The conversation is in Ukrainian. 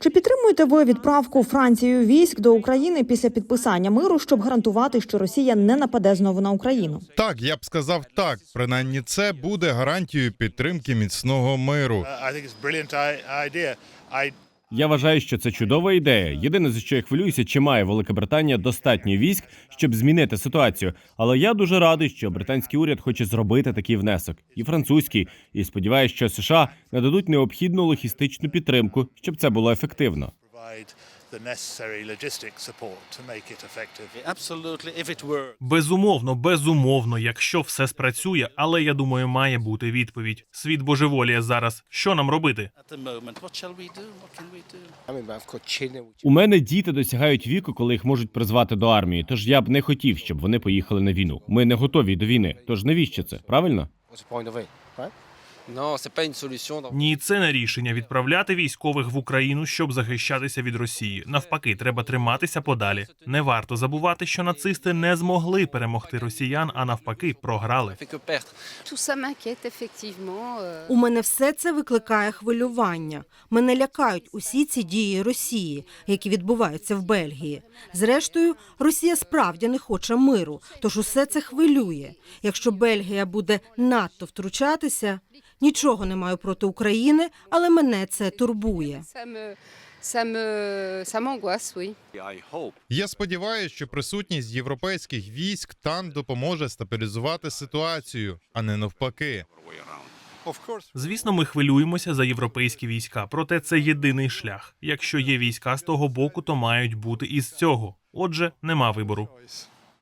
Чи підтримуєте ви відправку Францією військ до України після підписання миру, щоб гарантувати, що Росія не нападе знову на Україну? Так, я б сказав так. Принаймні, це буде гарантією підтримки міцного миру. Я вважаю, що це чудова ідея. Єдине за що я хвилююся, чи має Велика Британія достатньо військ, щоб змінити ситуацію. Але я дуже радий, що британський уряд хоче зробити такий внесок, і французький, і сподіваюся, що США нададуть необхідну логістичну підтримку, щоб це було ефективно. Provide the necessary logistic support to make it effective. Absolutely, if it were. Безумовно, безумовно, якщо все спрацює, але я думаю, має бути відповідь. Світ божеволіє зараз. Що нам робити? У мене діти досягають віку, коли їх можуть призвати до армії. Тож я б не хотів, щоб вони поїхали на війну. Ми не готові до війни. Тож навіщо це? Правильно? Ні, це не рішення відправляти військових в Україну, щоб захищатися від Росії. Навпаки, треба триматися подалі. Не варто забувати, що нацисти не змогли перемогти росіян, а навпаки, програли. euh, У мене все це викликає хвилювання. Мене лякають усі ці дії Росії, які відбуваються в Бельгії. Зрештою, Росія справді не хоче миру, тож усе це хвилює. Якщо Бельгія буде надто втручатися, нічого не маю проти України, але мене це турбує. Я сподіваюся, що присутність європейських військ там допоможе стабілізувати ситуацію, а не навпаки. Звісно, ми хвилюємося за європейські війська, проте це єдиний шлях. Якщо є війська з того боку, то мають бути і з цього. Отже, нема вибору.